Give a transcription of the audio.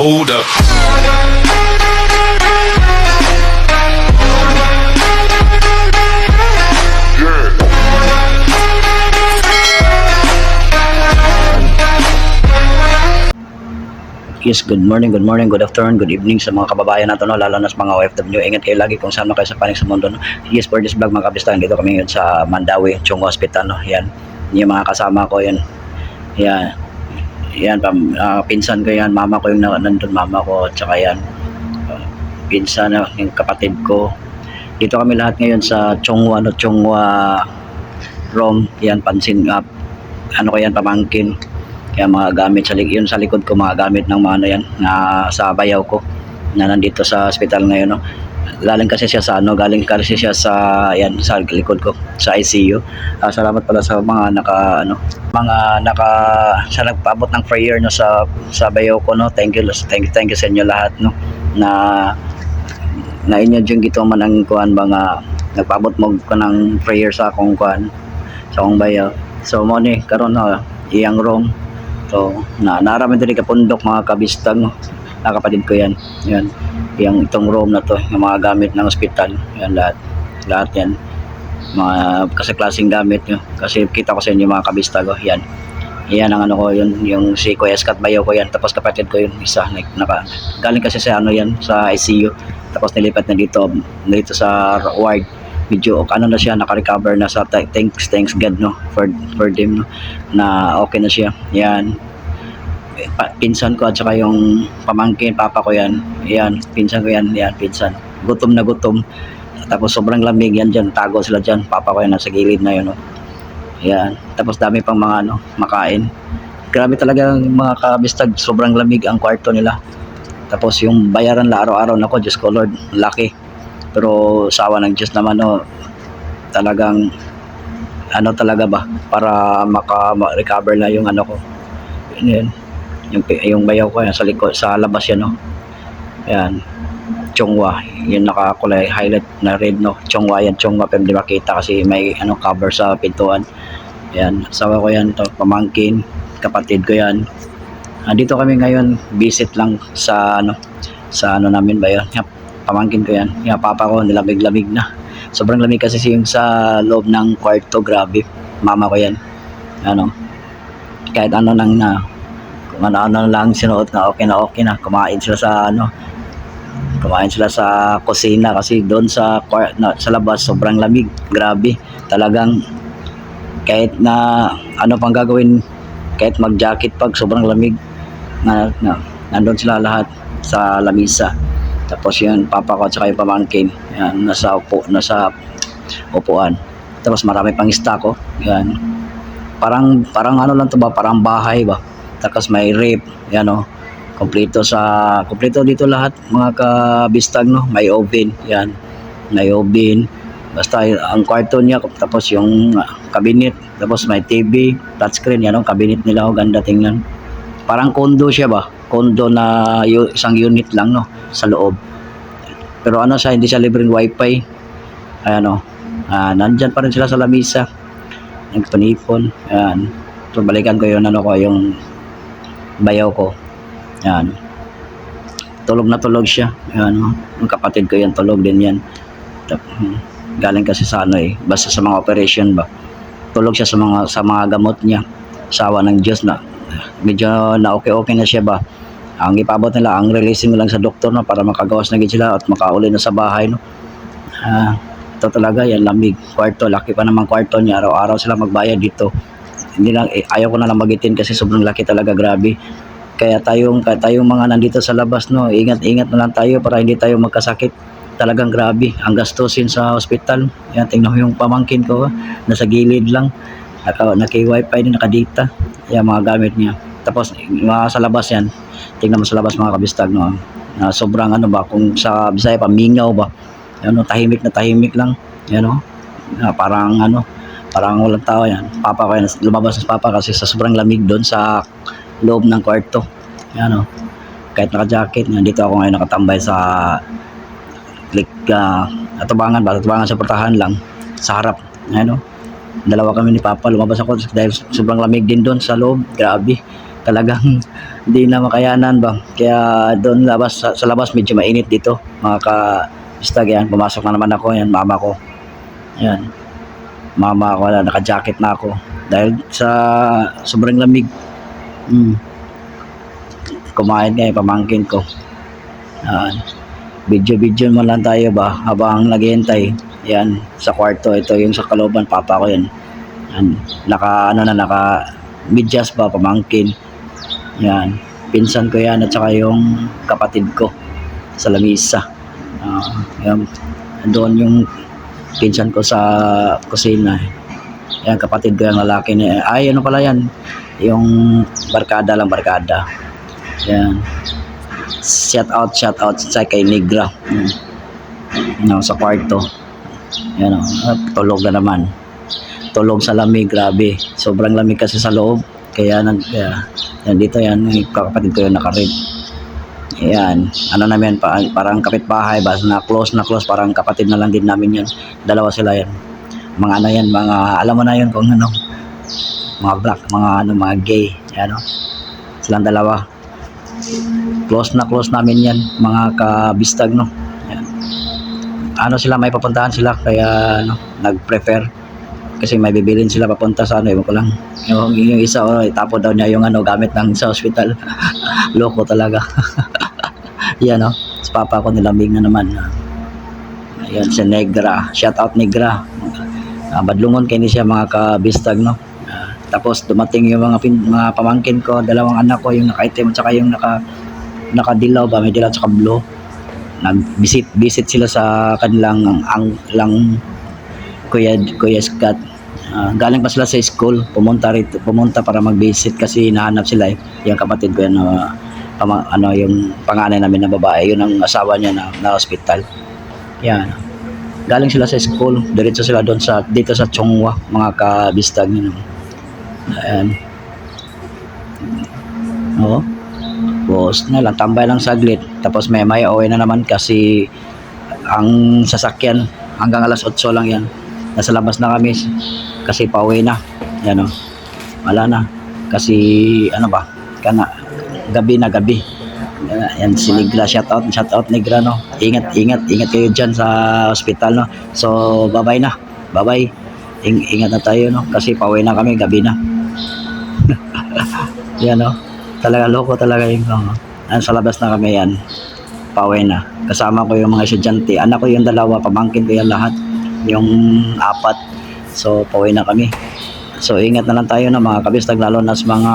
Hold up. Yes, good morning, good morning, good afternoon, good evening sa mga kababayan natin, no? lalo na sa mga OFW. Ingat kayo lagi kung saan kayo sa panig sa mundo. No? Yes, for this vlog mga kabistan, dito kami ngayon sa Mandawi, Chung Hospital. No? Yan, yung mga kasama ko, yan. Yan, yan, pam, ah, pinsan ko yan, mama ko yung na, nandun, mama ko, at saka yan, ah, pinsan, no? yung kapatid ko. Dito kami lahat ngayon sa Chongwa, no? Chongwa Rom, yan, pansin, ah, ano ko yan, pamangkin. Kaya mga gamit sa lik- yun sa likod ko mga gamit ng mga ano yan na sa bayaw ko na nandito sa hospital ngayon no. Galing kasi siya sa ano, galing kasi siya sa yan sa likod ko sa ICU. Ah, salamat pala sa mga naka ano, mga naka sa nagpaabot ng prayer no sa sa bayaw ko no. Thank you, thank you, thank you sa inyo lahat no na na inyo yung gito man ang kuan ba nga nagpaabot mo ko ng prayer sa akong kuan sa akong bayaw. So mo ni karon no iyang room So, na naraman din kapundok mga kabistag no. Na kapatid ko yan. Yan. Yung itong room na to, yung mga gamit ng ospital, yan lahat. Lahat yan. Mga kasi klaseng gamit nyo. Kasi kita ko sa inyo mga kabistag ko, yan. Yan ang ano ko, yun, yung si Kuya Escat Bayaw ko yan. Tapos kapatid ko yun, isa. Like, naka, galing kasi sa ano yan, sa ICU. Tapos nilipat na dito, dito sa ward medyo ano na siya naka-recover na sa thanks thanks God no for for them no na okay na siya yan pinsan ko at saka yung pamangkin papa ko yan. Yan pinsan ko yan yan pinsan. Gutom na gutom. Tapos sobrang lamig yan dyan tago sila dyan. Papa ko yan nasa gilid na yun no yan. Tapos dami pang mga ano makain. Grabe talaga ang mga kabistag sobrang lamig ang kwarto nila. Tapos yung bayaran la araw-araw nako Diyos ko Lord laki. Pero sawa ng Diyos naman no talagang ano talaga ba para maka-recover na yung ano ko. Yun. Yung, yung bayaw ko yan sa likod sa labas yan no? Yan Chongwa yung nakakulay highlight na red no? Chongwa yan Chongwa pero di makita kasi may ano cover sa pintuan? Yan asawa ko yan to pamangkin kapatid ko yan. Andito kami ngayon visit lang sa ano sa ano namin ba yun? Yan, pamangkin ko yan. Yung papa ko nilamig-lamig na. Sobrang lamig kasi yung sa loob ng kwarto grabe. Mama ko yan. Ano kahit ano nang na kung ano-ano lang sinuot na okay na okay na. Kumain sila sa ano kumain sila sa kusina kasi doon sa na, sa labas sobrang lamig. Grabe talagang kahit na ano pang gagawin kahit mag-jacket pag sobrang lamig na, na nandun sila lahat sa lamisa. Tapos yun papa ko at saka yung pamangkin yan nasa upo nasa upuan. Tapos marami pang stock ko yan. Parang parang ano lang to ba? Parang bahay ba tapos may rip yan o kompleto sa kompleto dito lahat mga kabistag no? May oven. Yan. May oven. Basta ang kwarto niya tapos yung ah, cabinet. Tapos may TV touchscreen yan o cabinet nila o ganda tingnan. Parang condo siya ba? Condo na isang unit lang no? Sa loob. Pero ano siya hindi siya libreng wifi. Ayan o ah, nandyan pa rin sila sa lamisa. Nagpanipon. Ayan. So balikan ko yung ano ko yung bayaw ko. Ayan tulog na tulog siya. Ayan o yung kapatid ko yan tulog din yan. Hmm. galing kasi sa ano eh basta sa mga operation ba. Tulog siya sa mga sa mga gamot niya. Sawa ng Diyos na medyo na okay okay na siya ba. Ang ipabot nila ang releasing lang sa doktor no para makagawas na gid sila at makauli na sa bahay no. Ah ito talaga yan lamig. Kwarto laki pa naman kwarto niya. Araw-araw sila magbayad dito hindi lang eh, ayaw ko na lang magitin kasi sobrang laki talaga grabe. Kaya tayong kaya tayong mga nandito sa labas no ingat-ingat na lang tayo para hindi tayo magkasakit. Talagang grabe ang gastusin sa hospital. Yan tingnan mo yung pamangkin ko nasa gilid lang. Naka, naki wifi din nakadata. Yan mga gamit niya. Tapos mga sa labas yan tingnan mo sa labas mga kabistag no na sobrang ano ba kung sa Bisaya pa mingaw ba. Ano tahimik na tahimik lang. Yan no na parang ano parang walang tao yan. Papa ko yan. Lumabas sa papa kasi sa sobrang lamig doon sa loob ng kwarto. Yan no kahit naka-jacket nandito ako ngayon nakatambay sa click uh, atubangan ba? Atubangan sa portahan lang. Sa harap. Ano dalawa kami ni Papa. Lumabas ako dahil sobrang lamig din doon sa loob. Grabe. Talagang hindi na makayanan ba. Kaya doon labas, sa, sa labas medyo mainit dito. Mga ka-bistag yan, pumasok na naman ako, yan, mama ko. Yan. Mama ko na, naka-jacket na ako. Dahil sa sobrang lamig. Mm. Kumain yung pamangkin ko. Yan. Video-video mo lang tayo ba habang naghihintay. Yan, sa kwarto. Ito yung sa kaloban, papa ko yan. Yan. Naka, ano na, naka midyas ba, pamangkin. Yan. Pinsan ko yan at saka yung kapatid ko sa lamisa. Ah, yan. Doon yung pinsan ko sa kusina. Yan, kapatid ko yung lalaki niya. Ay, ano pala yan? Yung barkada lang, barkada. Yan. Shout out, shout out sa kay Negra. Yan, sa kwarto. Yan, oh. Ah, tulog na naman. Tulog sa lamig, grabe. Sobrang lamig kasi sa loob. Kaya, nag, kaya yan, dito yan, kapatid ko yung nakarib. Yan, ano namin, pa, parang kapitbahay, basta na close na close, parang kapatid na lang din namin yan. Dalawa sila yan. Mga ano yan, mga, alam mo na yun kung ano, mga black, mga ano, mga gay, yan o. Silang dalawa. Close na close namin yan, mga kabistag, no. Yan. Ano sila, may papuntahan sila, kaya ano, nag-prefer. Kasi may bibilin sila papunta sa ano, ewan ko lang. Yung, yung isa, oh, itapo daw niya yung ano, gamit ng sa hospital. Loko talaga. Yan, oh. Si papa ko nilamig na naman. Ayan, si Negra. Shout out Negra. Uh, badlungon kayo siya mga kabistag, no? Ah, tapos dumating yung mga, pin, mga pamangkin ko, dalawang anak ko, yung naka-itim at saka yung naka, nakadilaw ba, may dilaw at saka blue. Nag-visit visit sila sa kanilang ang lang Kuya Kuya Scott. Ah, galing pa sila sa school, pumunta rito, pumunta para mag-visit kasi hinahanap sila eh. Yung kapatid ko yan na pama, ano yung panganay namin na babae, yun ang asawa niya na, na hospital. Yan. Galing sila sa school, diretso sila doon sa dito sa Chongwa, mga kabistag niyo. Ayan. Oo. Boss na lang, tambay lang saglit. Tapos may may uwi na naman kasi ang sasakyan hanggang alas 8 lang yan. Nasa labas na kami kasi pauwi na. Yan o. Wala na. Kasi ano ba? Kana, gabi na gabi. Yan, si Negra, shout out, shout out Negra no. Ingat, ingat, ingat kayo diyan sa ospital no. So, bye-bye na. Bye-bye. Ing ingat na tayo no kasi pauwi na kami gabi na. yan no. Talaga loko talaga yung no. Yan, sa labas na kami yan. Pauwi na. Kasama ko yung mga estudyante. Anak ko yung dalawa, pamangkin ko yung lahat. Yung apat. So, pauwi na kami. So, ingat na lang tayo na mga kabistag lalo na sa mga